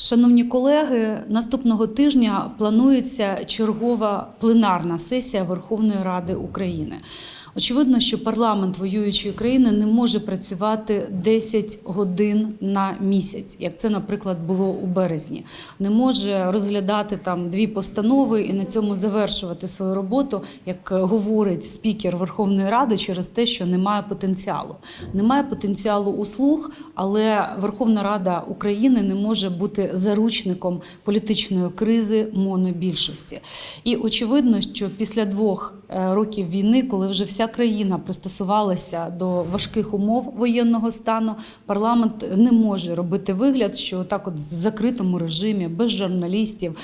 Шановні колеги, наступного тижня планується чергова пленарна сесія Верховної Ради України. Очевидно, що парламент воюючої країни не може працювати 10 годин на місяць, як це, наприклад, було у березні. Не може розглядати там дві постанови і на цьому завершувати свою роботу, як говорить спікер Верховної Ради, через те, що немає потенціалу. Немає потенціалу у слух, але Верховна Рада України не може бути заручником політичної кризи монобільшості. І очевидно, що після двох років війни, коли вже вся країна пристосувалася до важких умов воєнного стану, парламент не може робити вигляд, що так, от в закритому режимі, без журналістів,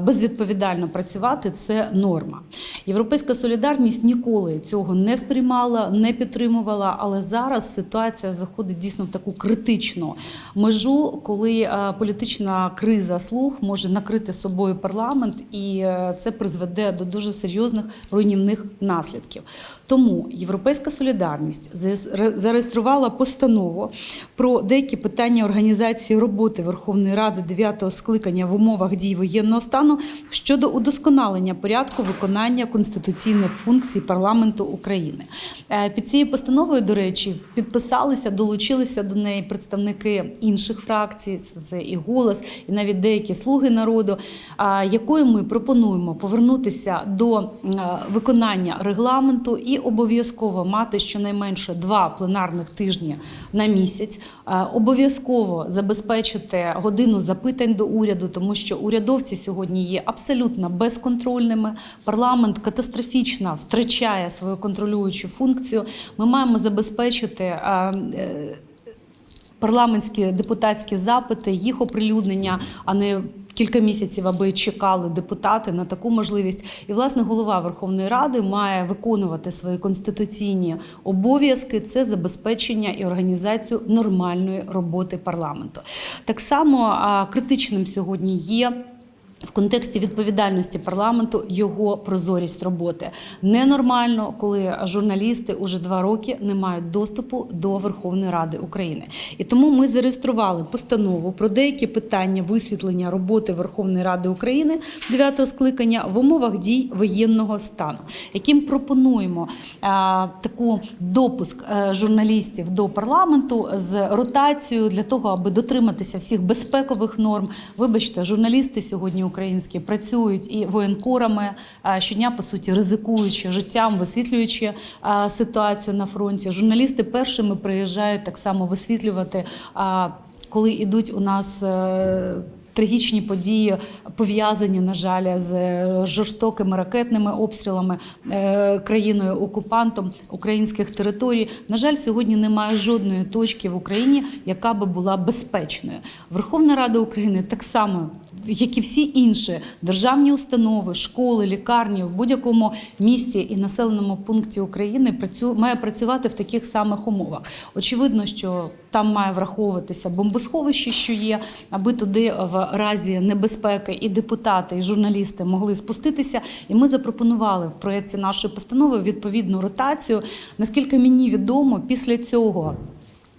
безвідповідально працювати це норма. Європейська солідарність ніколи цього не сприймала, не підтримувала, але зараз ситуація заходить дійсно в таку критичну межу, коли е, політична криза слух може накрити собою парламент, і е, це призведе до дуже серйозних руйнівних наслідків. Тому Європейська солідарність зареєс- зареєструвала постанову про деякі питання організації роботи Верховної Ради 9-го скликання в умовах дій воєнного стану щодо удосконалення порядку виконання конституційних функцій парламенту України. Е, Під цією постановою, до речі, підписалися, долучилися до неї представники інших фракцій, це і голос, і навіть деякі слуги народу, якою ми пропонуємо повернутися до е, виконання регламенту і обов'язково мати щонайменше два пленарних тижні на місяць. Е, Обов'язково забезпечити годину запитань до уряду, тому що урядовці сьогодні є абсолютно безконтрольними. Парламент катастрофічно втрачає свою контролюючу функцію. Ми маємо забезпечити. е, е, парламентські депутатські запити, їх оприлюднення, а не кілька місяців, аби чекали депутати на таку можливість. І власне голова Верховної Ради має виконувати свої конституційні обов'язки. Це забезпечення і організацію нормальної роботи парламенту. Так само критичним сьогодні є. В контексті відповідальності парламенту його прозорість роботи ненормально, коли журналісти уже два роки не мають доступу до Верховної Ради України. І тому ми зареєстрували постанову про деякі питання висвітлення роботи Верховної Ради України 9-го скликання в умовах дій воєнного стану, яким пропонуємо а, таку допуск е, журналістів до парламенту з ротацією для того, аби дотриматися всіх безпекових норм. Вибачте, журналісти сьогодні українські працюють і воєнкорами щодня, по суті, ризикуючи життям, висвітлюючи ситуацію на фронті. Журналісти першими приїжджають так само висвітлювати, коли йдуть у нас. е, Трагічні події пов'язані, на жаль, з е, жорстокими ракетними обстрілами е, країною окупантом українських територій. На жаль, сьогодні немає жодної точки в Україні, яка би була безпечною. Верховна Рада України так само. Як і всі інші державні установи, школи, лікарні в будь-якому місті і населеному пункті України має працювати в таких самих умовах. Очевидно, що там має враховуватися бомбосховище, що є, аби туди в разі небезпеки і депутати, і журналісти могли спуститися. І ми запропонували в проєкті нашої постанови відповідну ротацію. Наскільки мені відомо, після цього.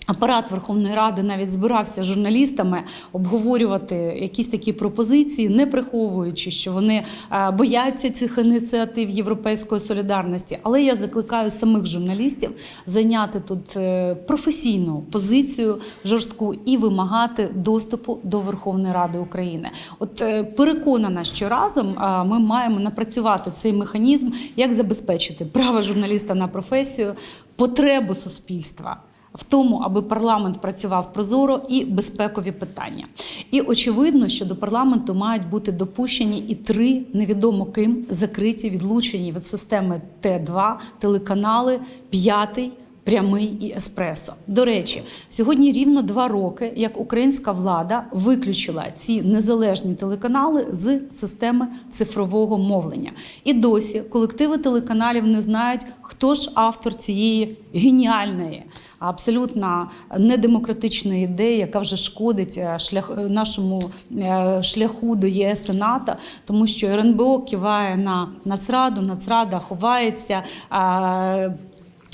Апарат Верховної Ради навіть збирався журналістами обговорювати якісь такі пропозиції, не приховуючи, що вони е, бояться цих ініціатив європейської солідарності. Але я закликаю самих журналістів зайняти тут е, професійну позицію жорстку і вимагати доступу до Верховної Ради України. От е, переконана, що разом ми маємо напрацювати цей механізм, як забезпечити право журналіста на професію, потребу суспільства в тому, аби парламент працював прозоро і безпекові питання. І очевидно, що до парламенту мають бути допущені і три невідомо ким закриті, відлучені від системи Т2 телеканали, п'ятий. Прямий і еспресо. До речі, сьогодні рівно два роки, як українська влада виключила ці незалежні телеканали з системи цифрового мовлення. І досі колективи телеканалів не знають, хто ж автор цієї геніальної, абсолютно недемократичної ідеї, яка вже шкодить е, шлях е, нашому е, шляху до ЄС і НАТО, тому що РНБО киває на Нацраду, Нацрада ховається.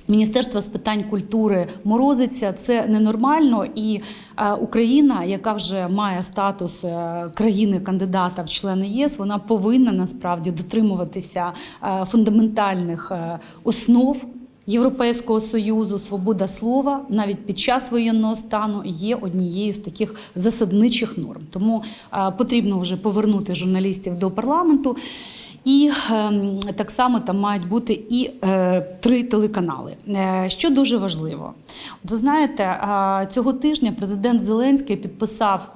А, Міністерство з питань культури морозиться, це ненормально. І е, Україна, яка вже має статус е, країни-кандидата в члени ЄС, вона повинна насправді дотримуватися е, фундаментальних основ. Європейського союзу свобода слова навіть під час воєнного стану є однією з таких засадничих норм. Тому е, потрібно вже повернути журналістів до парламенту. І ем, так само там мають бути і е, три телеканали. Е, що дуже важливо, от ви знаєте, е, цього тижня президент Зеленський підписав.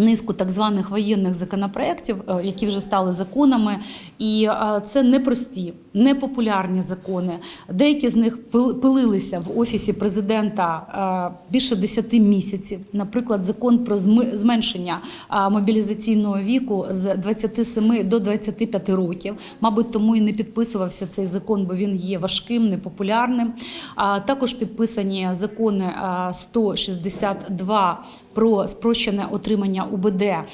Низку так званих воєнних законопроєктів, які вже стали законами, і це непрості, непопулярні закони. Деякі з них пил- пилилися в офісі президента е, більше 10 місяців. Наприклад, закон про зменшення е, мобілізаційного віку з 27 до 25 років. Мабуть, тому і не підписувався цей закон, бо він є важким, непопулярним. Також підписані закони е, 162 про спрощене отримання УБД, е,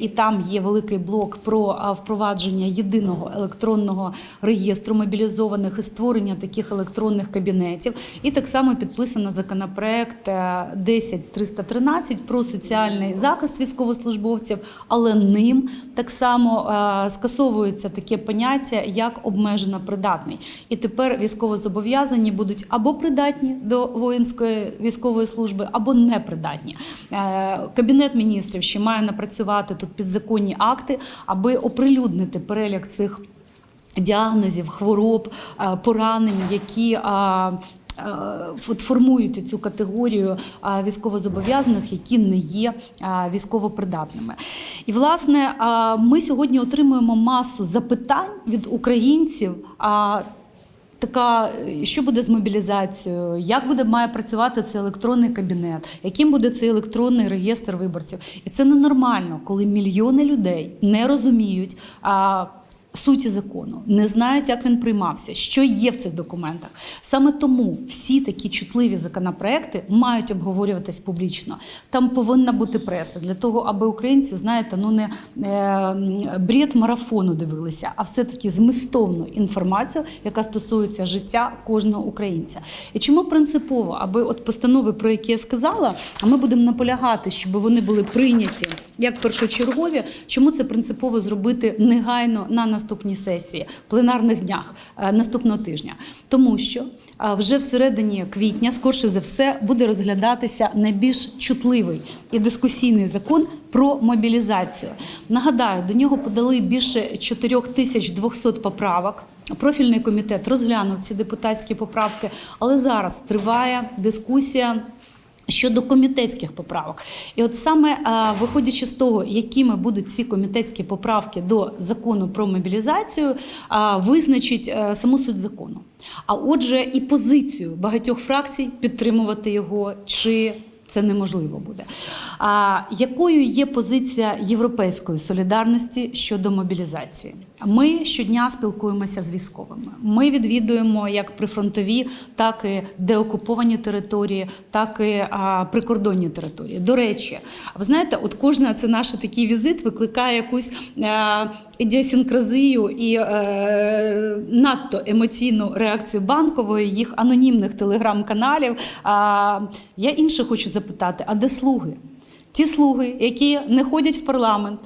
і там є великий блок про впровадження єдиного електронного реєстру мобілізованих і створення таких електронних кабінетів. І так само підписано законопроект е, 10313 про соціальний захист військовослужбовців, але ним так само е, скасовується таке поняття як обмежено придатний. І тепер військовозобов'язані будуть або придатні до воїнської військової служби, або непридатні. Е, Кабінет міністрів ще має напрацювати тут підзаконні акти, аби оприлюднити перелік цих діагнозів, хвороб, е, поранень, які. е, формують цю категорію військовозобов'язаних, які не є військовопридатними. І власне ми сьогодні отримуємо масу запитань від українців. Така, е, що буде з мобілізацією, як буде має працювати цей електронний кабінет, яким буде цей електронний реєстр виборців, і це ненормально, коли мільйони людей не розуміють. Суті закону не знають, як він приймався, що є в цих документах. Саме тому всі такі чутливі законопроекти мають обговорюватись публічно. Там повинна бути преса для того, аби українці, знаєте, ну не е, бред марафону дивилися, а все-таки змістовну інформацію, яка стосується життя кожного українця. І чому принципово, аби от постанови, про які я сказала, а ми будемо наполягати, щоб вони були прийняті як першочергові. Чому це принципово зробити негайно на наступній сесії, пленарних днях е, наступного тижня? Тому що е, вже всередині квітня, скорше за все, буде розглядатися найбільш чутливий і дискусійний закон про мобілізацію. Нагадаю, до нього подали більше 4200 поправок. Профільний комітет розглянув ці депутатські поправки, але зараз триває дискусія. Щодо комітетських поправок, і от саме е, виходячи з того, якими будуть ці комітетські поправки до закону про мобілізацію, е, визначить е, саму суть закону. А отже, і позицію багатьох фракцій підтримувати його чи це неможливо буде. А якою є позиція європейської солідарності щодо мобілізації? Ми щодня спілкуємося з військовими. Ми відвідуємо як прифронтові, так і деокуповані території, так і а, прикордонні території. До речі, ви знаєте, от кожна це наш такий візит викликає якусь е, ідіосінкразію і е, надто емоційну реакцію банкової, їх анонімних телеграм-каналів. А, я інше хочу запитати: а де слуги? Ті слуги, які не ходять в парламент.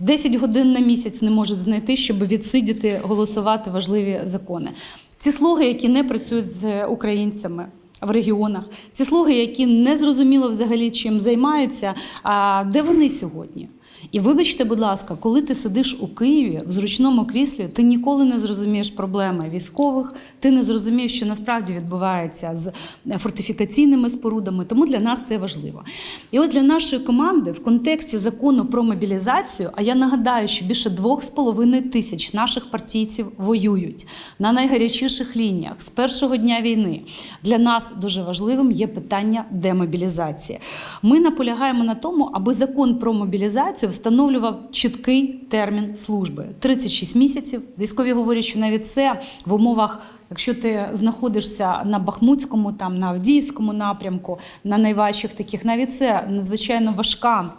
10 годин на місяць не можуть знайти, щоб відсидіти, голосувати важливі закони. Ці слуги, які не працюють з українцями в регіонах, ці слуги, які не зрозуміло взагалі чим займаються. А де вони сьогодні? І вибачте, будь ласка, коли ти сидиш у Києві в зручному кріслі, ти ніколи не зрозумієш проблеми військових, ти не зрозумієш, що насправді відбувається з фортифікаційними спорудами. Тому для нас це важливо. І ось для нашої команди в контексті закону про мобілізацію, а я нагадаю, що більше двох з половиною тисяч наших партійців воюють на найгарячіших лініях з першого дня війни. Для нас дуже важливим є питання демобілізації. Ми наполягаємо на тому, аби закон про мобілізацію встановлював чіткий термін служби 36 місяців. Військові говорять, що навіть це в умовах. Якщо ти знаходишся на Бахмутському, там на Авдіївському напрямку, на найважчих таких, навіть це надзвичайно важка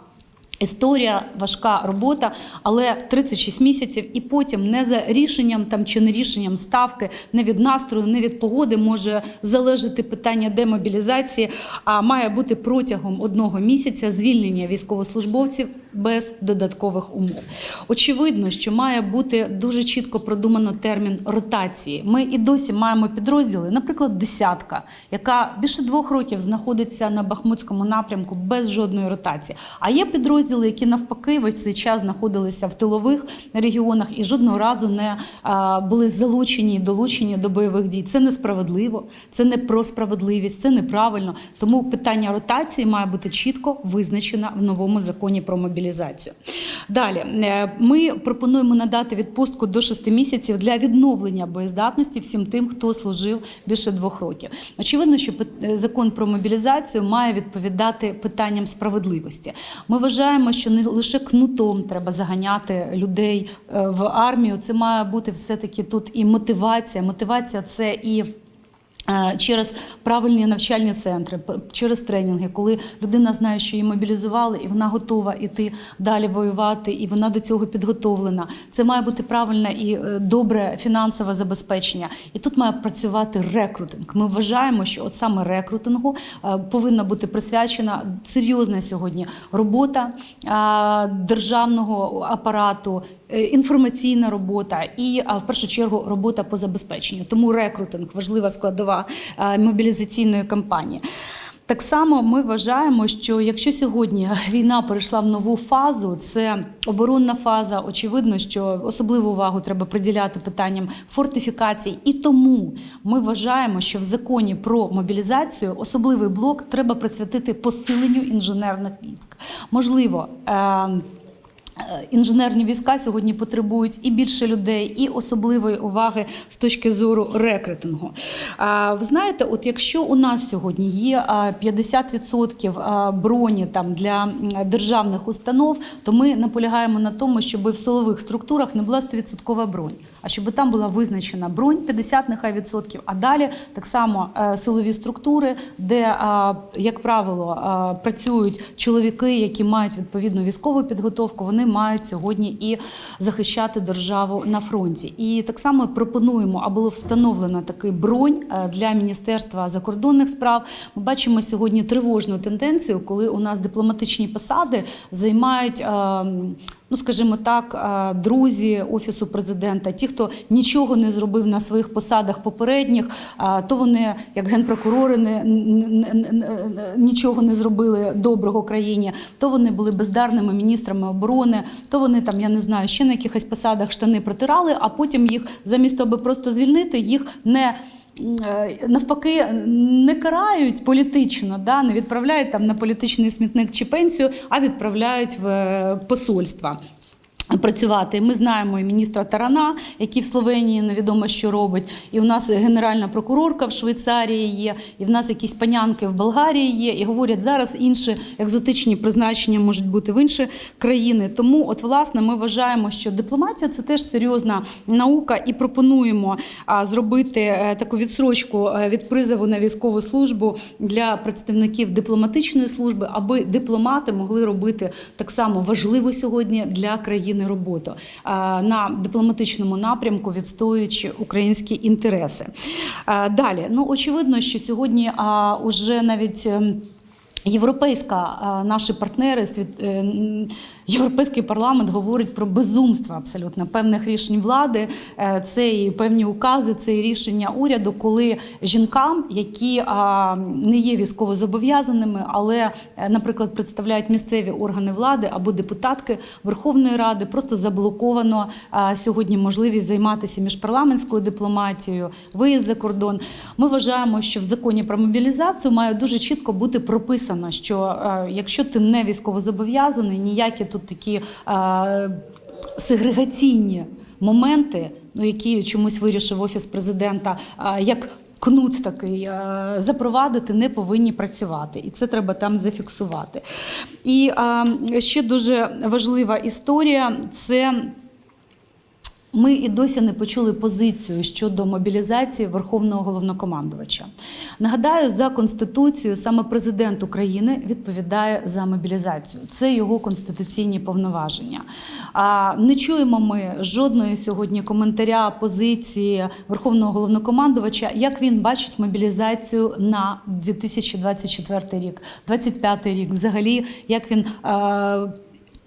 Історія, важка робота, але 36 місяців, і потім не за рішенням там чи не рішенням ставки, не від настрою, не від погоди може залежати питання демобілізації, а має бути протягом одного місяця звільнення військовослужбовців без додаткових умов. Очевидно, що має бути дуже чітко продумано термін ротації. Ми і досі маємо підрозділи, наприклад, десятка, яка більше двох років знаходиться на Бахмутському напрямку без жодної ротації. А є підрозділи, які навпаки весь цей час знаходилися в тилових регіонах і жодного разу не а, були залучені і долучені до бойових дій. Це несправедливо, це не про справедливість, це неправильно. Тому питання ротації має бути чітко визначено в новому законі про мобілізацію. Далі е, ми пропонуємо надати відпустку до 6 місяців для відновлення боєздатності всім тим, хто служив більше двох років. Очевидно, що е, закон про мобілізацію має відповідати питанням справедливості. Ми вважаємо, що не лише кнутом треба заганяти людей е, в армію. Це має бути все таки тут і мотивація. Мотивація це і. Е, Через правильні навчальні центри, через тренінги, коли людина знає, що її мобілізували, і вона готова іти далі воювати, і вона до цього підготовлена. Це має бути правильне і е, добре фінансове забезпечення. І тут має працювати рекрутинг. Ми вважаємо, що от саме рекрутингу е, повинна бути присвячена серйозна сьогодні робота державного апарату, інформаційна робота і в першу чергу робота по забезпеченню. Тому рекрутинг важлива складова е, мобілізаційної кампанії. Так само ми вважаємо, що якщо сьогодні війна перейшла в нову фазу, це оборонна фаза. Очевидно, що особливу увагу треба приділяти питанням фортифікацій. І тому ми вважаємо, що в законі про мобілізацію особливий блок треба присвятити посиленню інженерних військ. Можливо. Е- Інженерні війська сьогодні потребують і більше людей, і особливої уваги з точки зору рекрутингу. Ви знаєте, от якщо у нас сьогодні є а, 50% броні там для державних установ, то ми наполягаємо на тому, щоб в силових структурах не була 100% бронь, а щоб там була визначена бронь 50 нехай відсотків, а далі так само е, силові структури, де, як правило, працюють чоловіки, які мають відповідну військову підготовку, вони мають сьогодні і захищати державу на фронті. І так само пропонуємо, а було встановлено такий бронь е, для Міністерства закордонних справ. Ми бачимо сьогодні тривожну тенденцію, коли у нас дипломатичні посади займають. Ну, скажімо так, е, друзі офісу президента, ті, хто нічого не зробив на своїх посадах попередніх, е, то вони, як генпрокурори, не, не- не- нічого не зробили доброго країні, то вони були бездарними міністрами оборони, то вони там, я не знаю, ще на якихось посадах штани протирали, а потім їх замість того, аби просто звільнити, їх не. Е, Навпаки, не карають політично, да, не відправляють там на політичний смітник чи пенсію, а відправляють в е, посольства. Працювати ми знаємо і міністра Тарана, який в Словенії невідомо що робить. І у нас генеральна прокурорка в Швейцарії є, і в нас якісь панянки в Болгарії є. І говорять, зараз інші екзотичні призначення можуть бути в інші країни. Тому, от власне, ми вважаємо, що дипломатія це теж серйозна наука, і пропонуємо зробити е, таку відсрочку е, від призову на військову службу для представників дипломатичної служби, аби дипломати могли робити так само важливу сьогодні для країни роботу на дипломатичному напрямку, відстоюючи українські інтереси. Далі, ну очевидно, що сьогодні а, уже навіть. ем, Європейська наші партнери, е, європейський парламент говорить про безумство абсолютно певних рішень влади. Е, Це і певні укази, це і рішення уряду, коли жінкам, які не є військовозобов'язаними, але, е, наприклад, представляють місцеві органи влади або депутатки Верховної Ради, просто заблоковано сьогодні можливість займатися міжпарламентською дипломатією, виїзд за кордон. Ми вважаємо, що в законі про мобілізацію має дуже чітко бути прописано, що е, якщо ти не військовозобов'язаний, ніякі тут такі а, сегрегаційні моменти, ну які чомусь вирішив офіс президента, а, як кнут такий запровадити не повинні працювати, і це треба там зафіксувати. І а, ще дуже важлива історія це. Ми і досі не почули позицію щодо мобілізації Верховного головнокомандувача. Нагадаю, за конституцією саме президент України відповідає за мобілізацію. Це його конституційні повноваження. А не чуємо ми жодної сьогодні коментаря позиції Верховного головнокомандувача, як він бачить мобілізацію на 2024 рік, 2025 рік, взагалі, як він. Е,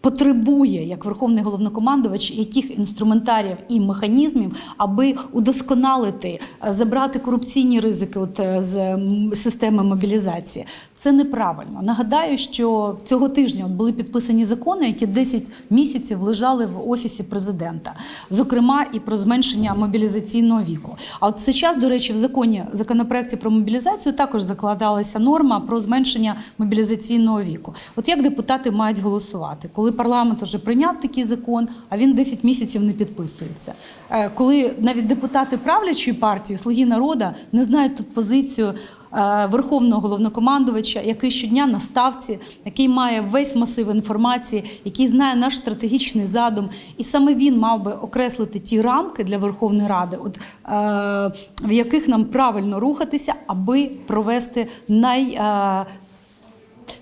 потребує як верховний головнокомандувач яких інструментаріїв і механізмів, аби удосконалити, е, забрати корупційні ризики от е, з системи мобілізації. Це неправильно. Нагадаю, що цього тижня були підписані закони, які 10 місяців лежали в офісі президента, зокрема і про зменшення мобілізаційного віку. А от зараз, до речі, в законі законопроекті про мобілізацію також закладалася норма про зменшення мобілізаційного віку. От як депутати мають голосувати, коли парламент вже прийняв такий закон, а він 10 місяців не підписується. Е, Коли навіть депутати правлячої партії Слуги народу не знають тут позицію верховного головнокомандувача, який щодня на ставці, який має весь масив інформації, який знає наш стратегічний задум, і саме він мав би окреслити ті рамки для Верховної Ради, от, е, в яких нам правильно рухатися, аби провести най. е,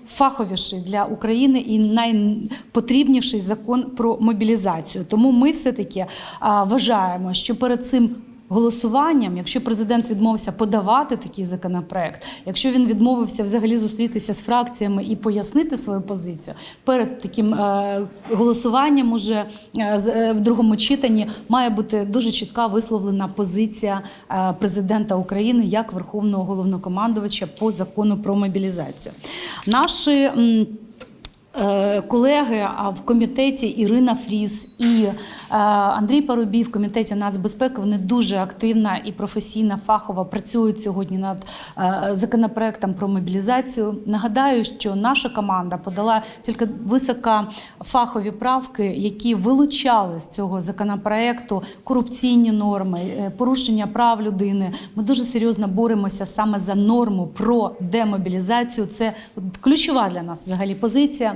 фаховіший для України і найпотрібніший закон про мобілізацію. Тому ми все-таки а, вважаємо, що перед цим. Голосуванням, якщо президент відмовився подавати такий законопроект, якщо він відмовився взагалі зустрітися з фракціями і пояснити свою позицію перед таким е, голосуванням, уже е, е, в другому читанні має бути дуже чітка висловлена позиція президента України як верховного головнокомандувача по закону про мобілізацію. Наші Колеги в комітеті Ірина Фріс і е, Андрій Парубій в комітеті нацбезпеки вони дуже активно і професійно, фахово працюють сьогодні над е, законопроектом про мобілізацію. Нагадаю, що наша команда подала тільки високофахові правки, які вилучали з цього законопроекту корупційні норми, е, порушення прав людини. Ми дуже серйозно боремося саме за норму про демобілізацію. Це ключова для нас взагалі позиція.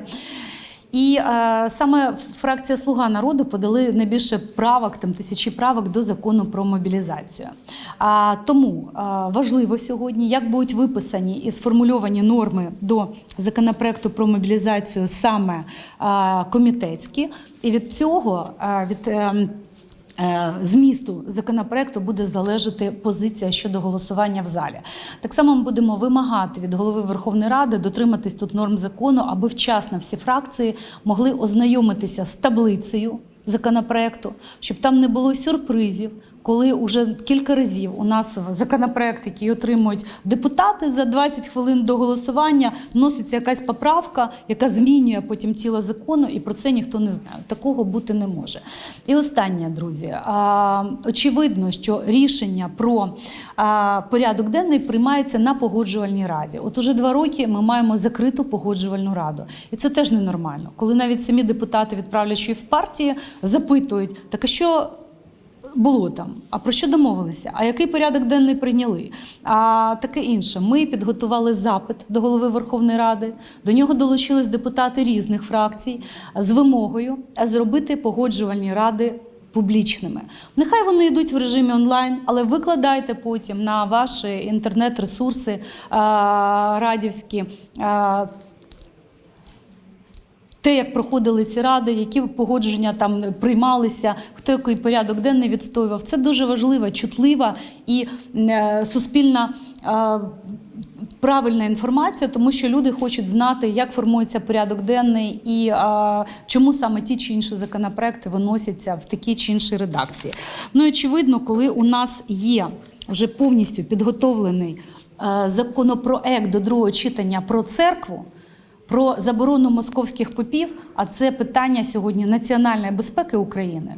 І е, саме фракція Слуга народу подали найбільше правок, там тисячі правок до закону про мобілізацію. А тому е, важливо сьогодні, як будуть виписані і сформульовані норми до законопроекту про мобілізацію саме е, комітетські, і від цього е, від. е, Змісту законопроекту буде залежати позиція щодо голосування в залі. Так само ми будемо вимагати від голови Верховної Ради дотриматись тут норм закону, аби вчасно всі фракції могли ознайомитися з таблицею законопроекту, щоб там не було сюрпризів. Коли вже кілька разів у нас законопроект, який отримують депутати за 20 хвилин до голосування, вноситься якась поправка, яка змінює потім тіло закону, і про це ніхто не знає. Такого бути не може. І останнє, друзі, очевидно, що рішення про порядок денний приймається на погоджувальній раді. От уже два роки ми маємо закриту погоджувальну раду, і це теж ненормально. Коли навіть самі депутати, відправлячи в партії, запитують, так а що було там. А про що домовилися? А який порядок денний прийняли? А таке інше. Ми підготували запит до голови Верховної Ради. До нього долучились депутати різних фракцій з вимогою зробити погоджувальні ради. Публічними, нехай вони йдуть в режимі онлайн, але викладайте потім на ваші інтернет-ресурси радівські те, як проходили ці ради, які погодження там приймалися, хто який порядок денний відстоював. Це дуже важлива, чутлива і е, суспільна. е, Правильна інформація, тому що люди хочуть знати, як формується порядок денний і а, чому саме ті чи інші законопроекти виносяться в такі чи інші редакції. Ну і очевидно, коли у нас є вже повністю підготовлений е, законопроект до другого читання про церкву, про заборону московських попів, а це питання сьогодні національної безпеки України.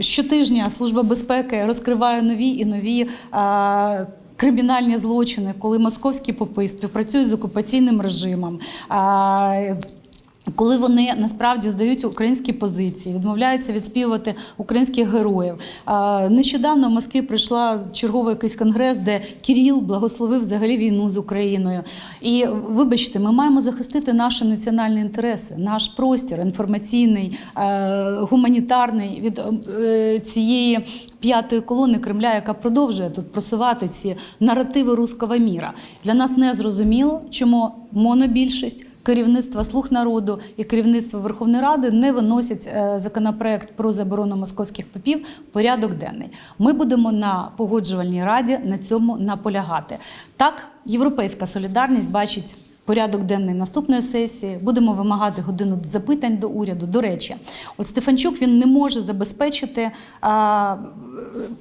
Щотижня Служба безпеки розкриває нові і нові. А, Кримінальні злочини, коли московські попи співпрацюють з окупаційним режимом, а, Коли вони насправді здають українські позиції, відмовляються відспівувати українських героїв. Нещодавно в Москві прийшла черговий якийсь конгрес, де Кіріл благословив взагалі війну з Україною. І вибачте, ми маємо захистити наші національні інтереси, наш простір інформаційний, е, гуманітарний від е, цієї п'ятої колони Кремля, яка продовжує тут просувати ці наративи руського міра. Для нас не зрозуміло, чому монобільшість. Керівництво слуг народу і керівництво Верховної Ради не виносять е, законопроект про заборону московських попів в порядок денний. Ми будемо на погоджувальній раді на цьому наполягати. Так, європейська солідарність бачить. Порядок денний наступної сесії будемо вимагати годину запитань до уряду. До речі, от Стефанчук він не може забезпечити а,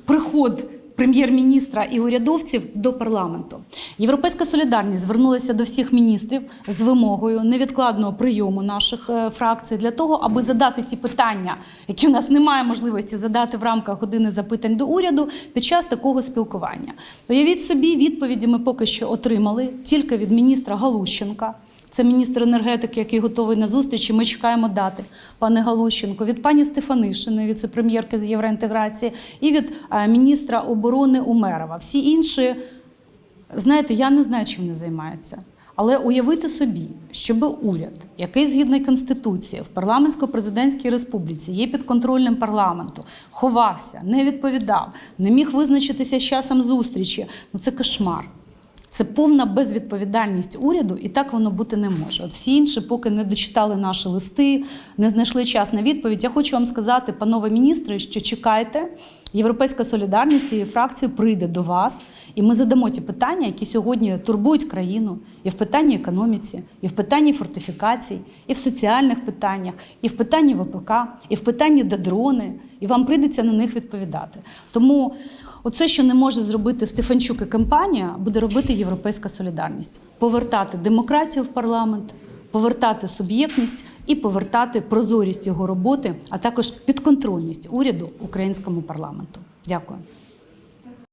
приход прем'єр-міністра і урядовців до парламенту. Європейська солідарність звернулася до всіх міністрів з вимогою невідкладного прийому наших е, фракцій для того, аби задати ті питання, які у нас немає можливості задати в рамках години запитань до уряду під час такого спілкування. Уявіть собі, відповіді ми поки що отримали тільки від міністра Галущенка. Це міністр енергетики, який готовий на зустрічі. Ми чекаємо дати, пане Галущенко, від пані Стефанишиної, віце-прем'єрки з євроінтеграції, і від е, міністра оборони Умерова. Всі інші, знаєте, я не знаю, чим вони займаються. Але уявити собі, щоб уряд, який згідно Конституції в парламентсько-президентській республіці є підконтрольним парламенту, ховався, не відповідав, не міг визначитися з часом зустрічі. Ну це кошмар. Це повна безвідповідальність уряду, і так воно бути не може. От всі інші, поки не дочитали наші листи, не знайшли час на відповідь. Я хочу вам сказати, панове міністри, що чекайте. Європейська солідарність і фракція прийде до вас, і ми задамо ті питання, які сьогодні турбують країну, і в питанні економіці, і в питанні фортифікацій, і в соціальних питаннях, і в питанні ВПК, і в питанні дедрони, і вам прийдеться на них відповідати. Тому оце, що не може зробити Стефанчук і компанія, буде робити Європейська солідарність: повертати демократію в парламент. Повертати суб'єктність і повертати прозорість його роботи, а також підконтрольність уряду українському парламенту. Дякую.